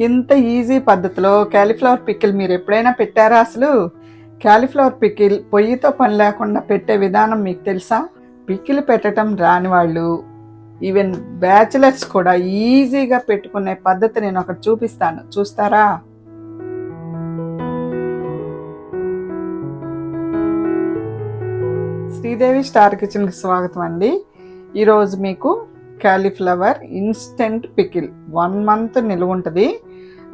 ఇంత ఈజీ పద్ధతిలో cauliflower pickle మీరు ఎప్పుడైనా పెట్టారా అసలు? క్యాలీఫ్లవర్ పికిల్ పొయ్యితో పని లేకుండా పెట్టే విధానం మీకు తెలుసా? పికిల్ పెట్టడం రాని వాళ్ళు ఈవెన్ బ్యాచిలర్స్ కూడా ఈజీగా పెట్టుకునే పద్ధతి నేను ఒకటి చూపిస్తాను. చూస్తారా? శ్రీదేవి స్టార్ కిచెన్కి స్వాగతం అండి. ఈరోజు మీకు cauliflower instant pickle one month నిలువ ఉంటుంది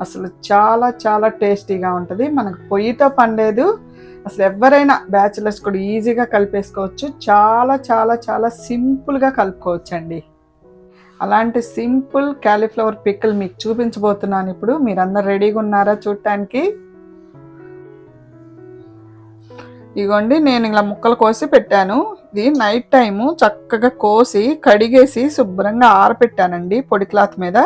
అసలు చాలా చాలా టేస్టీగా ఉంటుంది. మనకు పొయ్యితో పండేదు. అసలు ఎవరైనా బ్యాచిలర్స్ కూడా ఈజీగా కలిపేసుకోవచ్చు. చాలా చాలా చాలా సింపుల్గా కలుపుకోవచ్చు అండి అలాంటి సింపుల్ క్యాలీఫ్లవర్ పికిల్ మీకు చూపించబోతున్నాను ఇప్పుడు. మీరందరు రెడీగా ఉన్నారా చూడటానికి? ఇగోండి నేను ఇలా ముక్కలు కోసి పెట్టాను. ఇది నైట్ టైము చక్కగా కోసి కడిగేసి శుభ్రంగా ఆరపెట్టానండి పొడి క్లాత్ మీద.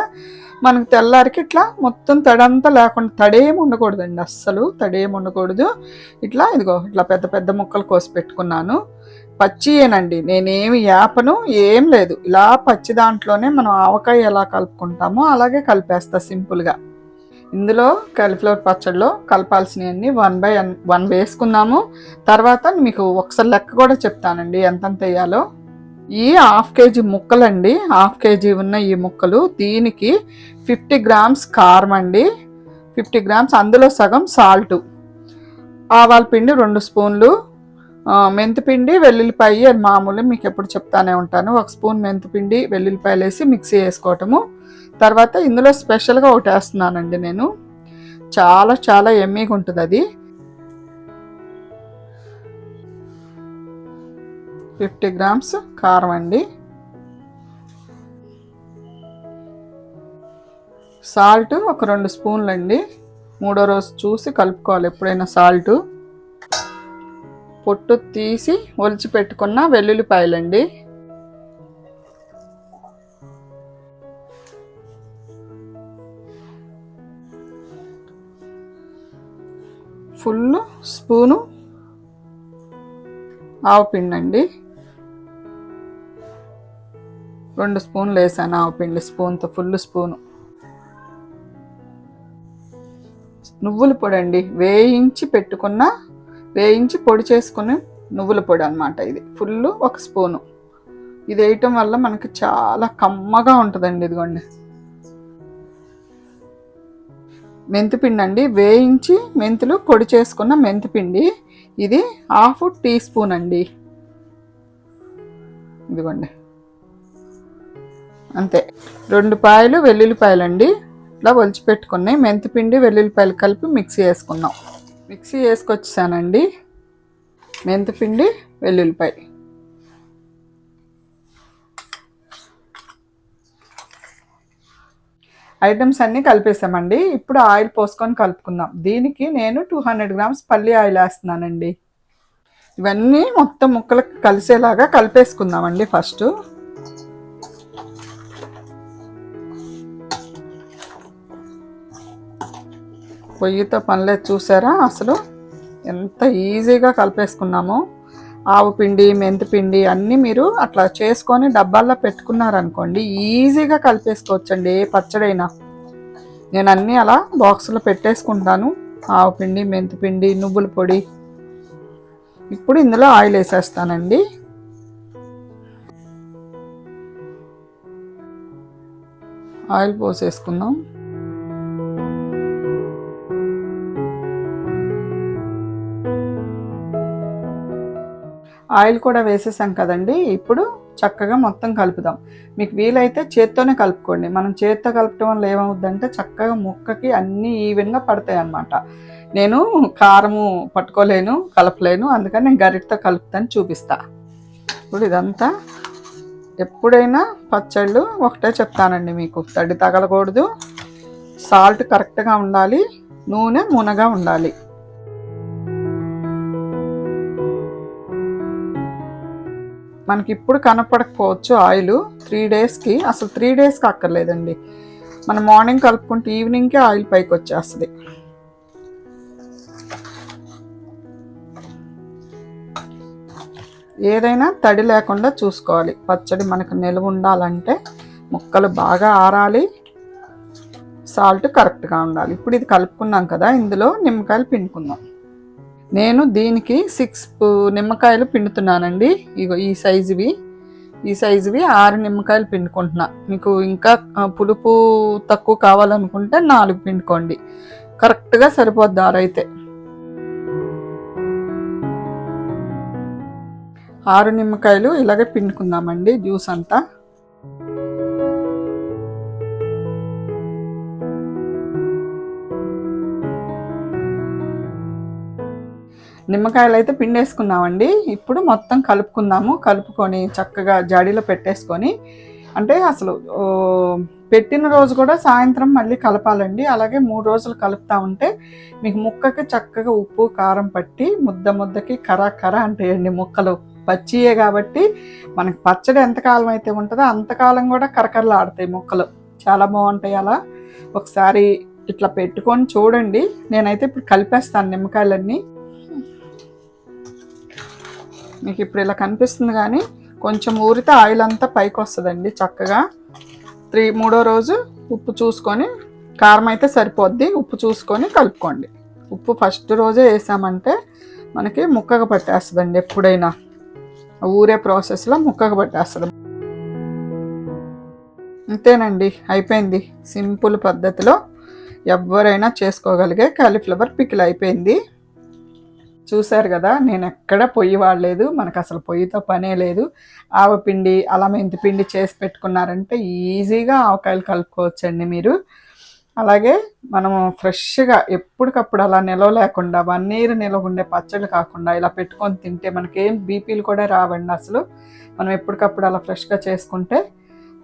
మనకు తెల్లారికి ఇట్లా మొత్తం తడంతా లేకుండా తడేమి ఉండకూడదండి అస్సలు తడేమి ఉండకూడదు. ఇట్లా ఇదిగో ఇట్లా పెద్ద పెద్ద ముక్కలు కోసి పెట్టుకున్నాను. పచ్చియేనండి నేనేమి యాపను ఏం లేదు. ఇలా పచ్చి దాంట్లోనే మనం ఆవకాయ ఎలా కలుపుకుంటామో అలాగే కలిపేస్తా సింపుల్గా. ఇందులో కాలీఫ్లవర్ పచ్చడిలో కలపాల్సినవన్నీ వన్ బై వన్ వేసుకున్నాము తర్వాత మీకు ఒకసారి లెక్క కూడా చెప్తానండి ఎంతెంత వేయాలో. ఈ హాఫ్ కేజీ ముక్కలండి. హాఫ్ కేజీ ఉన్న ఈ ముక్కలు దీనికి ఫిఫ్టీ గ్రామ్స్ కారం అండి. ఫిఫ్టీ గ్రామ్స్ అందులో సగం సాల్ట్. ఆవాల పిండి రెండు స్పూన్లు. మెంతిపిండి వెల్లుల్లిపాయ అది మామూలు మీకు ఎప్పుడు చెప్తానే ఉంటాను. ఒక స్పూన్ మెంతిపిండి వెల్లుల్లిపాయలు వేసి మిక్సీ వేసుకోవటము తర్వాత ఇందులో స్పెషల్గా ఒకటి వేస్తున్నానండి నేను. చాలా చాలా ఎమ్మీగా ఉంటుంది అది ఫిఫ్టీ గ్రామ్స్ కారం అండి. సాల్ట్ ఒక రెండు స్పూన్లు అండి మూడో రోజు చూసి కలుపుకోవాలి ఎప్పుడైనా సాల్ట్. పొట్టు తీసి ఒలిచి పెట్టుకున్న వెల్లుల్లిపాయలండి. ఫుల్ స్పూను ఆవపిండి అండి రెండు స్పూన్లు వేసాను ఆవపిండి స్పూన్తో ఫుల్ స్పూను. నువ్వుల పొడి అండి వేయించి పెట్టుకున్న వేయించి పొడి చేసుకుని నువ్వుల పొడి అనమాట ఇది. ఫుల్ ఒక స్పూను. ఇది వేయటం వల్ల మనకి చాలా కమ్మగా ఉంటుందండి ఇదిగోండి. మెంతిపిండి అండి వేయించి మెంతులు పొడి చేసుకున్న మెంతిపిండి ఇది హాఫ్ టీ స్పూన్ అండి. ఇదిగోండి. అంతే. రెండు పాయలు వెల్లుల్లిపాయలు అండి ఇట్లా ఒలిచి పెట్టుకున్నాయి. మెంతిపిండి వెల్లుల్లిపాయలు కలిపి మిక్సీ వేసుకున్నాం. మిక్సీ వేసుకొచ్చేసానండి. మెంతిపిండి వెల్లుల్లిపాయ. ఐటమ్స్ అన్నీ కలిపేసామండి. ఇప్పుడు ఆయిల్ పోసుకొని కలుపుకుందాం. దీనికి నేను టూ హండ్రెడ్ గ్రామ్స్ పల్లి ఆయిల్ వేస్తున్నానండి. ఇవన్నీ మొత్తం ముక్కలకు కలిసేలాగా కలిపేసుకుందామండి ఫస్ట్. పొయ్యితో పనిలేదు చూసారా? అసలు ఎంత ఈజీగా కలిపేసుకున్నామో. ఆవు పిండి మెంతి పిండి అన్నీ మీరు అట్లా చేసుకొని డబ్బాల్లో పెట్టుకున్నారనుకోండి ఈజీగా కలిపేసుకోవచ్చండి ఏ పచ్చడైనా. నేను అన్నీ అలా బాక్సులో పెట్టేసుకుంటాను. ఆవు పిండి మెంతి పిండి నువ్వుల పొడి. ఇప్పుడు ఇందులో ఆయిల్ వేసేస్తానండి. ఆయిల్ పోసేసుకుందాం. ఆయిల్ కూడా వేసేసాం కదండి. ఇప్పుడు చక్కగా మొత్తం కలుపుదాం. మీకు వీలైతే చేత్తోనే కలుపుకోండి. మనం చేత్తో కలపటం వల్ల ఏమవుద్దంటే చక్కగా ముక్కకి అన్నీ ఈవెన్గా పడతాయి అన్నమాట నేను కారము పట్టుకోలేను కలపలేను అందుకని నేను గరిటతో కలుపుతాను చూపిస్తా. ఇప్పుడు ఇదంతా ఎప్పుడైనా పచ్చళ్ళు ఒకటే చెప్తానండి మీకు. తడి తగలకూడదు. సాల్ట్ కరెక్ట్గా ఉండాలి. నూనె మునగా ఉండాలి. మనకి ఇప్పుడు కనపడకపోవచ్చు ఆయిల్ త్రీ డేస్కి. అసలు త్రీ డేస్కి అక్కర్లేదండి. మనం మార్నింగ్ కలుపుకుంటే ఈవినింగ్కి ఆయిల్ పైకి వచ్చేస్తుంది ఏదైనా తడి లేకుండా చూసుకోవాలి. పచ్చడి మనకు నిలువ ఉండాలంటే ముక్కలు బాగా ఆరాలి. సాల్ట్ కరెక్ట్గా ఉండాలి. ఇప్పుడు ఇది కలుపుకున్నాం కదా ఇందులో నిమ్మకాయలు పిండుకుందాం. నేను దీనికి సిక్స్ నిమ్మకాయలు పిండుతున్నానండి. ఇగో ఈ సైజువి ఈ సైజువి ఆరు నిమ్మకాయలు పిండుకుంటున్నా. మీకు ఇంకా పులుపు తక్కువ కావాలనుకుంటే నాలుగు పిండుకోండి. కరెక్ట్గా సరిపోద్ది ఆరైతే. ఆరు నిమ్మకాయలు ఇలాగే పిండుకుందామండి జ్యూస్ అంతా. నిమ్మకాయలు అయితే పిండేసుకున్నామండి. ఇప్పుడు మొత్తం కలుపుకుందాము. కలుపుకొని చక్కగా జాడీలో పెట్టేసుకొని అంటే అసలు పెట్టిన రోజు కూడా సాయంత్రం మళ్ళీ కలపాలండి. అలాగే మూడు రోజులు కలుపుతా ఉంటే మీకు ముక్కకి చక్కగా ఉప్పు కారం పట్టి ముద్ద ముద్దకి కర కర అంటాయండి ముక్కలు. పచ్చియే కాబట్టి మనకి పచ్చడి ఎంతకాలం అయితే ఉంటుందో అంతకాలం కూడా కరకరలు ఆడతాయి ముక్కలు. చాలా బాగుంటాయి అలా. ఒకసారి ఇట్లా పెట్టుకొని చూడండి. నేనైతే ఇప్పుడు కలిపేస్తాను నిమ్మకాయలన్నీ. మీకు ఇప్పుడు ఇలా కనిపిస్తుంది కానీ కొంచెం ఊరితే ఆయిల్ అంతా పైకి వస్తుందండి చక్కగా. త్రీ మూడో రోజు ఉప్పు చూసుకొని కారం అయితే సరిపోద్ది. ఉప్పు చూసుకొని కలుపుకోండి. ఉప్పు ఫస్ట్ రోజే వేసామంటే మనకి ముక్కగా పట్టేస్తుందండి ఎప్పుడైనా. ఊరే ప్రాసెస్లో ముక్కగా పట్టేస్తుంది. అంతేనండి అయిపోయింది. సింపుల్ పద్ధతిలో ఎవరైనా చేసుకోగలిగే కాలీఫ్లవర్ పికిల్ అయిపోయింది. చూశారు కదా నేను ఎక్కడ పొయ్యి వాడలేదు మనకు అసలు పొయ్యితో పనే లేదు. ఆవపిండి అలా మెంతి పిండి చేసి పెట్టుకున్నారంటే ఈజీగా ఆవకాయలు కలుపుకోవచ్చండి మీరు. అలాగే మనము ఫ్రెష్గా ఎప్పటికప్పుడు అలా నిలవ లేకుండా వన్ ఇయర్ నిలవ ఉండే పచ్చళ్ళు కాకుండా ఇలా పెట్టుకొని తింటే మనకేం బీపీలు కూడా రావండి అసలు. మనం ఎప్పటికప్పుడు అలా ఫ్రెష్గా చేసుకుంటే.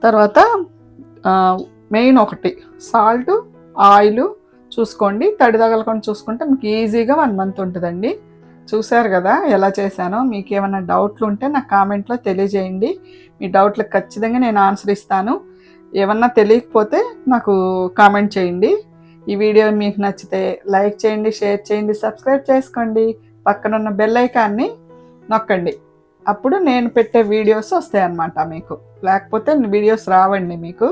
తర్వాత మెయిన్ ఒకటి సాల్ట్ ఆయిల్ చూసుకోండి. తడి తగలకుండా చూసుకుంటే మీకు ఈజీగా వన్ మంత్ ఉంటుందండి. చూశారు కదా ఎలా చేశానో. మీకు ఏమైనా డౌట్లు ఉంటే నాకు కామెంట్లో తెలియజేయండి. మీ డౌట్లకు ఖచ్చితంగా నేను ఆన్సర్ ఇస్తాను. ఏమన్నా తెలియకపోతే నాకు కామెంట్ చేయండి. ఈ వీడియో మీకు నచ్చితే లైక్ చేయండి షేర్ చేయండి సబ్స్క్రైబ్ చేసుకోండి. పక్కనున్న బెల్ ఐకాన్ని నొక్కండి. అప్పుడు నేను పెట్టే వీడియోస్ వస్తాయి అన్నమాట మీకు. లేకపోతే వీడియోస్ రావండి మీకు.